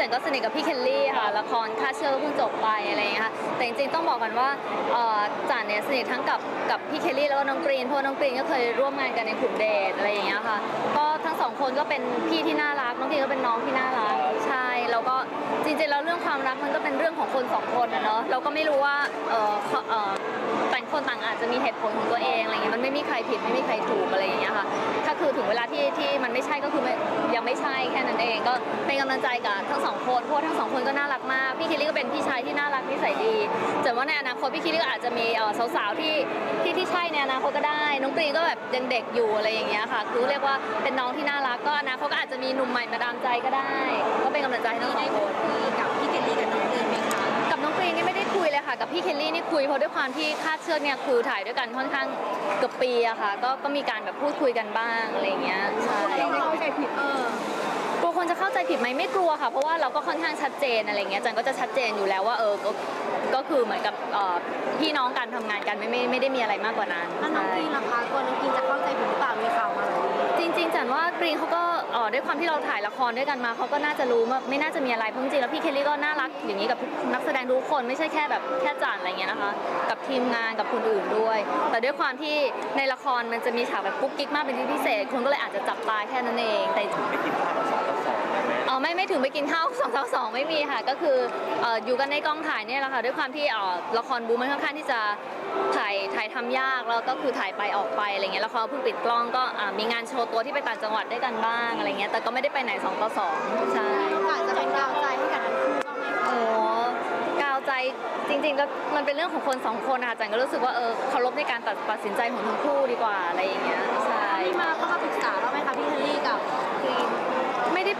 จันก็สนิทกับพี่เคลลี่ค่ะละครค่าเชื่อก็เพิ่งจบไปอะไรอย่างเงี้ยค่ะแต่จริงๆต้องบอกกันว่าจันเนี่ยสนิททั้งกับกับพี่เคลลี่แล้วก็น้องกรีนเพราะน้องกรีนก็เคยร่วมงานกันในกลุ่มเดทอะไรอย่างเงี้ยค่ะก็ทั้งสองคนก็เป็นพี่ที่น่ารักน้องกรีนก็เป็นน้องที่น่ารักใช่แล้วก็จริงๆแล้วเรื่องความรักมันก็เป็นเรื่องของคนสองคนนะเนาะเราก็ไม่รู้ว่า คนต่างอาจจะมีเหตุผลของตัวเองอะไรเงี้ยมันไม่มีใครผิดไม่มีใครถูกอะไรอย่างเงี้ยค่ะถ้าคือถึงเวลาที่ที่มันไม่ใช่ก็คือยังไม่ใช่แค่นั้นเองก็เป็นกำลังใจกับทั้งสองคนเพราะว่าทั้งสองคนก็น่ารักมากพี่คิลลี่ก็เป็นพี่ชายที่น่ารักนิสัยดีแต่ว่าในอนาคตพี่คิลลี่ก็อาจจะมีสาวๆที่ที่ที่ใช่ในอนาคตก็ได้ น้องกรีนก็แบบยังเด็กอยู่อะไรอย่างเงี้ยค่ะ คือเรียกว่าเป็นน้องที่น่ารักก็อนาคตก็อาจจะมีหนุ่มใหม่มาดามใจก็ได้ ก็เป็นกำลังใจให้ทั้งสองคนกับพี่ กับพี่เคลลี่นี่คุยเพราะด้วยความที่คาดเชือกเนี่ยคือถ่ายด้วยกันค่อนข้างเกือบปีอะค่ะ ก็ก็มีการแบบพูดคุยกันบ้างอะไรอย่างเงี้ยใช่ เข้าใจผิดเออกลัว คนจะเข้าใจผิดไหมไม่กลัวค่ะ เพราะว่าเราก็ค่อนข้างชัดเจนอะไรเงี้ยจันก็จะชัดเจนอยู่แล้วว่าเออก็ก็คือเหมือนกับเอ่อพี่น้องกันทำงานกันไม่ไม่ไม่ได้มีอะไรมากกว่านั้นแล้วน้องใช่กรีนล่ะคะกลัวน้องกรีนจะเข้าใจผิดหรือเปล่ามีข่าวมาแบบนี้จริงๆจันว่ากรีนเขาก็เอ่อด้วยความที่เราถ่ายละครด้วยกันมาเขาก็น่าจะรู้ว่าไม่น่าจะมีอะไรเพราะจริงๆแล้วพี่เคลลี่ก็น่ารักอย่างนี้กับนักแสดงทุกคนไม่ใช่แค่แบบแค่จันอะไรเงี้ยนะคะ กับทีมงานกับคนอื่นด้วย แต่ด้วยความที่ในละครมันจะมีฉากแบบกุ๊กกิ๊กมากเป็นที่พิเศษคนก็เลยอาจจะจับตาแค่นั้นเองแต่ไม่กินข้าวกับสองต่อสอง ได้ไหมเออไม่ไม่ถึงไปกินข้าวสองต่อสองไม่มีค่ะ ก็คือเอ่ออยู่กันในกองถ่ายเนี่ยแหละค่ะด้วยความที่เอ่อละครบูมมันค่อนข้างที่จะถ่ายถ่ายทำยากแล้วก็คือถ่ายไปออกไปอะไรเงี้ยแล้วเขาเพิ่งปิดกล้องก็อ่ามีงานโชว์ตัวที่ไปต่างจังหวัดด้วยกันบ้างอะไรเงี้ยแต่ก็ไม่ได้ไปไหนสองต่อสองใช่มีโอกาสจะเป็นกาวใจให้กับทั้งคู่บ้างไหมคะโอ้กาวใจจริงๆก็มันเป็นเรื่องของคนสองคนนะคะจันก็รู้สึกว่าเออเคารพในการตัดตัดสินใจของทั้งคู่ดีกว่าอะไรอย่างเงี้ยใช่ที่มาก็มาปรึกษาแล้วไหมคะพี่เฮนรี่กับกรีนไม่ได้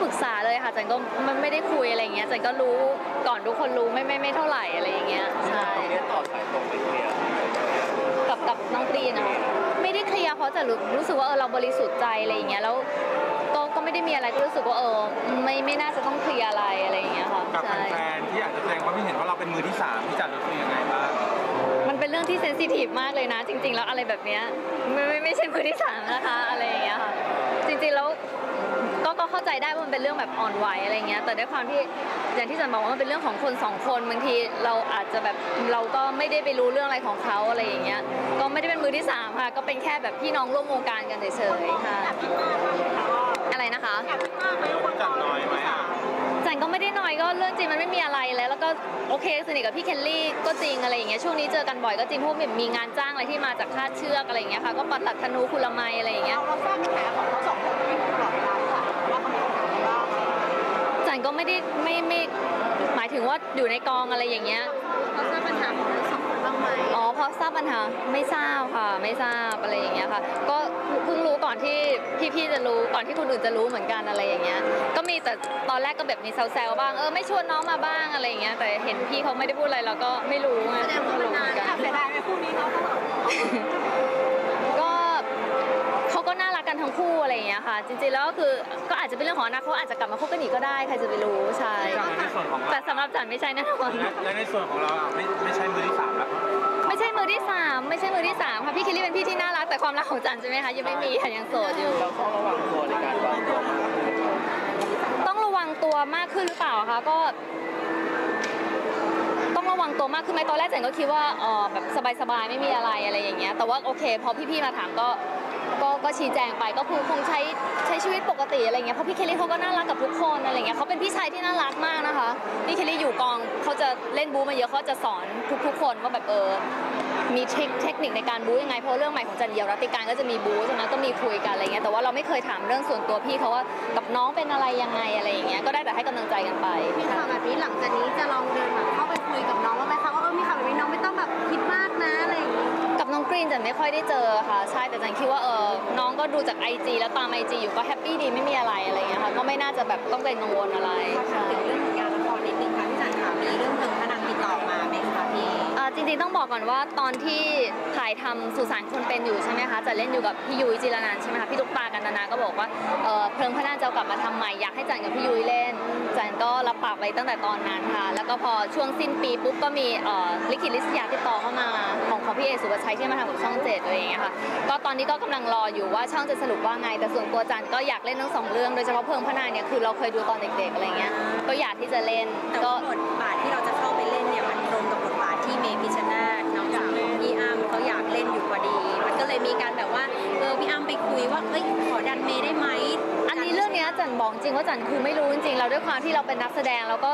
ปรึกษาเลยค่ะจันก็มันไม่ได้คุยอะไรอย่างเงี้ยจันก็รู้ก่อนทุกคนรู้ไม่ไม่ไม่เท่าไหร่อะไรอย่างเงี้ยใช่ตรงนี้ต่อสายตรงไปเคลียร์กับกับน้องกรีนนะคะไม่ได้เคลียร์เพราะจะรู้รู้สึกว่าเออเราบริสุทธิ์ใจอะไรอย่างเงี้ยแล้วก็ก็ไม่ได้มีอะไรก็รู้สึกว่าเออไม่ไม่น่าจะต้องเคลียร์อะไรอะไรอย่างเงี้ยค่ะกับใช่แฟนๆที่อาจจะแสดงความคิดเห็นว่าเราเป็นมือที่สามที่จัดรู้สึกยังไงบ้างมันเป็นเรื่องที่เซนซิทีฟมากเลยนะ จริง ๆ แล้วอะไรแบบเนี้ยไม่ไม่ไม่ใช่มือที่สามนะคะอะไรอย่างเงี้ยค่ะจริงๆแล้วก็ก็ เข้าใจได้ว่ามันเป็นเรื่องแบบอ่อนไหวอะไรเงี้ยแต่ด้วยความที่อย่างที่จันบอกว่ามันเป็นเรื่องของคนสองคนบางทีเราอาจจะแบบเราก็ไม่ได้ไปรู้เรื่องอะไรของเขาอะไรอย่างเงี้ยก็ไม่ได้เป็นมือที่สามค่ะก็เป็นแค่แบบพี่น้องร่วมวงการกันเฉยๆค่ะอะไรนะคะจัดน้อยไหมอะจันก็ไม่ได้น้อยก็เรื่องจริงมันไม่มีอะไรแล้ว แล้วก็โอเคสนิทกับพี่เคลลี่ก็จริงอะไรอย่างเงี้ยช่วงนี้เจอกันบ่อยก็จริงเพราะว่ามีงานจ้างอะไรที่มาจากคาดเชือกอะไรอย่างเงี้ยค่ะก็ปัดหลักธนูคุลไมยอะไรอย่างเงี้ยเราทราบปัญหาของเขาสองคนไม่ตลอดเว ไม่ได้ไม่ไม่หมายถึงว่าอยู่ในกองอะไรอย่างเงี้ยเราทราบปัญหาของทั้งสองคนบ้างไหมอ๋อพอทราบปัญหาไม่ทราบค่ะ ไม่ทราบอะไรอย่างเงี้ยค่ะ ก็เพิ่งรู้ก่อนที่พี่ๆจะรู้ก่อนที่คนอื่นจะรู้เหมือนกันอะไรอย่างเงี้ย ก็มีแต่ตอนแรกก็แบบมีแซวๆบ้างเออไม่ชวนน้องมาบ้างอะไรอย่างเงี้ยแต่เห็นพี่เขาไม่ได้พูดอะไรเราก็ไม่รู้ไงแสดงว่ามันนานไม่รู้เหมือกัค่ะเสียดายไหมคู่นี้เนาะก็เขาก็น่ารักกัน ทั้งคู่อะไรอย่างเงี้ยค่ะ จริงๆแล้วก็คือก็อาจจะเป็นเรื่องของอนาคตอาจจะกลับมาคบกันอีกก็ได้ใครจะไปรู้ใช่จากในส่วนของแต่เราสำหรับจันไม่ใช่แน่นอนและและในส่วนของเราอะไม่ไม่ใช่มือที่สามแล้วไม่ใช่มือที่สามไม่ใช่มือที่สามค่ะพี่คิลลี่เป็นพี่ที่น่ารักแต่ความรักของจันใช่ไหมคะยังไม่มีค่ะยังโสดอยู่ เราต้องระวังตัวในการวางตัวมากขึ้นต้องระวังตัวมากขึ้นหรือเปล่าคะก็ต้องระวังตัวมากขึ้นไหมตอนแรกจันก็คิดว่าเออแบบสบายๆไม่มีอะไรอะไรอย่างเงี้ยแต่ว่าโอเค พอพี่ๆมาถามก็ ก็ก็ชี้แจงไปก็คือคงใช้ใช้ชีวิตปกติอะไรเงี้ยเพราะพี่เคลลี่เขาก็น่ารักกับทุกคนอะไรเงี้ยเขาเป็นพี่ชายที่น่ารักมากนะคะพี่เคลลี่อยู่กองเขาจะเล่นบู๊มาเยอะเขาจะสอนทุกๆ คนว่าแบบเออมีเทคเทคนิคในการบู๊ยังไงเพราะเรื่องใหม่ของจันเยียวรัติการก็จะมีบู๊ใช่ไหมก็มีคุยกันอะไรเงี้ยแต่ว่าเราไม่เคยถามเรื่องส่วนตัวพี่เขาว่ากับน้องเป็นอะไรยังไงอะไรอย่างเงี้ยก็ได้แต่ให้กำลังใจกันไปมีข่าวแบบนี้หลังจากนี้จะลองเดินแบบเข้าไปคุยกับน้องว่า กับน้องกรีนจันไม่ค่อยได้เจอค่ะ ใช่แต่จันคิดว่าเออน้องก็ดูจากไอจีแล้วตามไอจีอยู่ก็แฮปปี้ดีไม่มีอะไรอะไรเงี้ยค่ะก็ไม่น่าจะแบบต้องเป็นกังวลอะไรถามใช่ถึงเรื่องงานละครนิดนึงค่ะพี่จันค่ะมีเรื่องเพลิงพนันติดต่อมาไหมคะพี่อ่า จริงๆต้องบอกก่อนว่าตอนที่ถ่ายทำสุสานคนเป็นอยู่ใช่ไหมคะจะเล่นอยู่กับพี่ยุ้ยจิรนันใช่ไหมคะพี่ตุ๊กตากันนาก็บอกว่าเพลิงพระนางจะกลับมาทำใหม่อยากให้จันกับพี่ยุ้ยเล่นจันก็รับปากไว้ตั้งแต่ตอนนั้นค่ะ แล้วก็พอช่วงสิ้นปีปุ๊บก็มีลิขิตลิศยาติดต่อเข้ามาของของพี่เอสุภาชัยที่มาทำกับช่องเจ็ดอะไรอย่างเงี้ยค่ะก็ตอนนี้ก็กำลังรออยู่ว่าช่องจะสรุปว่าไง แต่ส่วนตัวจันก็อยากเล่นทั้งสองเรื่องโดยเฉพาะเพลิงพระนางเนี่ยคือเราเคยดูตอนเด็กๆอะไรเงี้ยก็อยากที่จะเล่นก็บทบาทที่เราจะ จันบอกจริงว่าจันคือไม่รู้จริงๆเราด้วยความที่เราเป็นนักแสดงเราก็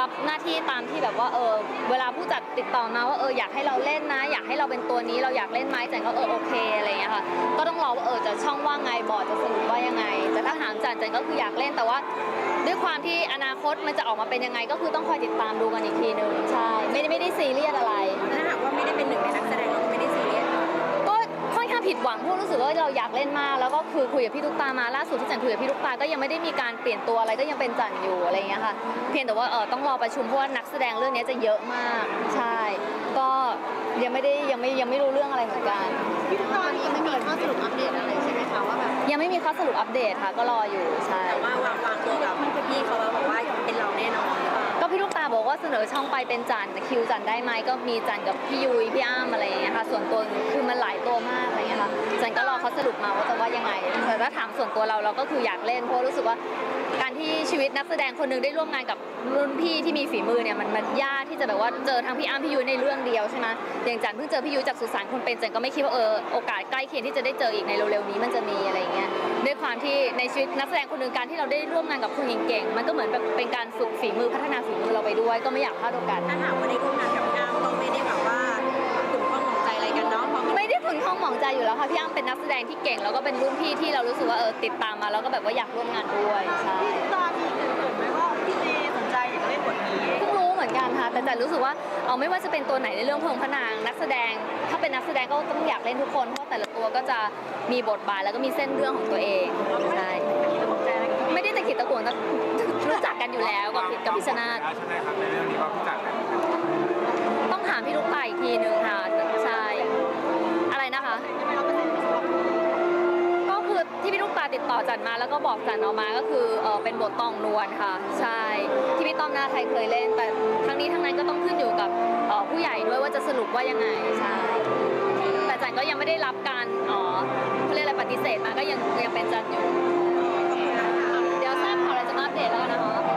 รับหน้าที่ตามที่แบบว่าเออเวลาผู้จัดติดต่อมาว่าเอออยากให้เราเล่นนะ อยากให้เราเป็นตัวนี้เราอยากเล่นไหมจันก็เออโอเคอะไรอย่างเงี้ยค่ะก็ต้องรอว่าเออจะช่องว่าไงบอร์ดจะสรุปว่ายังไงแต่ถ้าถามจันจันก็คืออยากเล่นแต่ว่า ด้วยความที่อนาคตมันจะออกมาเป็นยังไง ก็คือต้องคอยติดตามดูกันอีกทีนึงใช่ไม่ได้ไม่ได้ซีเรียสอะไรถ้าหากว่าไม่ได้เป็นหนึ่ง ผิดหวังเพราะรู้สึกว่าเราอยากเล่นมาก แล้วก็คือคุยกับพี่ตุ๊กตามาล่าสุดที่จันคุยกับพี่ตุ๊กตาก็ยังไม่ได้มีการเปลี่ยนตัวอะไรก็ยังเป็นจันอยู่อะไรอย่างเงี้ยค่ะ เพียงแต่ว่าเออต้องรอประชุมเพราะว่านักแสดงเรื่องนี้จะเยอะมากใช่ ก็ยังไม่ได้ยังไม่ยังไม่รู้เรื่องอะไรเหมือนกันตอนนี้ยังไม่มีข้อสรุปอัปเดตอะไรใช่ไหมคะว่าแบบยังไม่มีข้อสรุปอัปเดตค่ะก็รออยู่ใช่แต่ว่าวางวางตัวกับพี่เขาแล้วบอกว่าเป็นเราแน่นอน บอกว่าเสนอช่องไปเป็นจันแต่คิวจันได้ไหมก็มีจันกับพี่ยุ้ยพี่อ้ามอะไรอย่างเงี้ยค่ะส่วนตัวคือมันหลายตัวมากอะไรเงี้ยค่ะจันก็รอเขาสรุปมาว่าจะว่ายังไงแต่ถ้าถามส่วนตัวเราเราก็คืออยากเล่นเพราะรู้สึกว่าการ ที่ชีวิตนักแสดงคนหนึ่งได้ร่วมงานกับรุ่นพี่ที่มีฝีมือเนี่ยมันมันยากที่จะแบบว่าเจอทั้งพี่อ้ำพี่ยุ้ยในเรื่องเดียวใช่ไหมอย่างจันเพิ่งเจอพี่ยุ้ยจากสุสานคนเป็นจันก็ไม่คิดว่าเออโอกาสใกล้เคียงที่จะได้เจออีกในเร็วๆนี้มันจะมีอะไรอย่างเงี้ยด้วยความที่ในชีวิตนักแสดงคนหนึ่งการที่เราได้ร่วมงานกับคนเก่งๆมันก็เหมือนแบบเป็นการฝึกฝีมือพัฒนาฝีมือเราไปด้วย ก็ไม่อยากพลาดโอกาสถ้าหากว่า องหมองใจอยู่แล้วค่ะพี่อ้ำเป็นนักแสดงที่เก่ง แล้วก็เป็นรุ่นพี่ที่เรารู้สึกว่าเออติดตามมาแล้วก็แบบว่าอยากร่วมงานด้วยใช่ตอนนี้เกิดไหมว่าพี่เมย์สนใจอยากเล่นบทนี้เพิ่งรู้เหมือนกันค่ะแต่แต่รู้สึกว่าเอาไม่ว่าจะเป็นตัวไหนในเรื่องเพลิงพระนางนักแสดง ถ้าเป็นนักแสดงก็ต้องอยากเล่นทุกคนเพราะว่าแต่ละตัวก็จะมีบทบาทแล้วก็มีเส้นเรื่องของตัวเองใช่ไม่ได้ตะขิดตะขวงแต่รู้จักกันอยู่แล้วกับพิกับพิชนาธ อจันมาแล้วก็บอกจันออกมาก็คือเออเป็นบทตองนวลค่ะ ใช่ที่พี่ต้อมหน้าใครเคยเล่น แต่ทั้งนี้ทั้งนั้นก็ต้องขึ้นอยู่กับผู้ใหญ่ด้วยว่าจะสรุปว่ายังไงใช่แต่จันก็ยังไม่ได้รับการอ๋อเขาเรียกอะไรปฏิเสธมาก็ยังยังเป็นจันอยู่ เดี๋ยวทราบข่าวอะไรจะมาอัปเดตแล้วนะคะ